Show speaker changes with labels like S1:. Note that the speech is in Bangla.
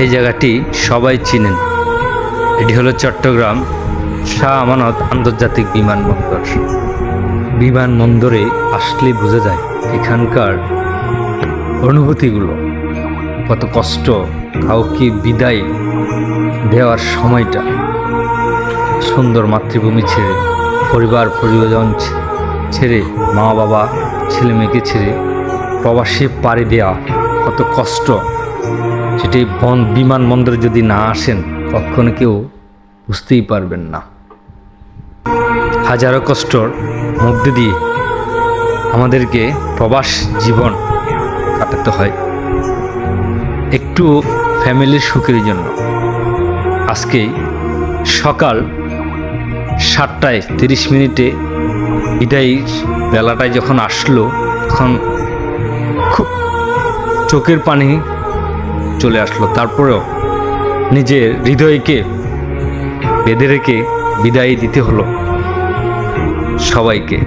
S1: এই জায়গাটি সবাই চিনেন। এটি হলো চট্টগ্রাম শাহ আমানত আন্তর্জাতিক বিমানবন্দর। বিমানবন্দরে আসলে বোঝা যায় এখানকার অনুভূতিগুলো, কত কষ্ট, কাউকে বিদায় দেওয়ার সময়টা, সুন্দর মাতৃভূমি ছেড়ে, পরিবার, পরিজন ছেড়ে মা বাবা ছেলে মেয়েকে ছেড়ে প্রবাসে পাড়ি দেওয়া কত কষ্ট। সেটি বন বিমানবন্দরে যদি না আসেন কখনো কেউ বুঝতেই পারবেন না। হাজারো কষ্টর মধ্যে দিয়ে আমাদেরকে প্রবাস জীবন কাটাতে হয়। একটু ফ্যামিলির সুখের জন্য। আজকে সকাল সাতটায় তিরিশ মিনিটে বিদায় বেলাটায় যখন আসলো, তখন খুব চোখের পানি চলে আসলো। তারপরেও নিজের হৃদয়কে বেঁধে রেখে বিদায় দিতে হলো সবাইকে।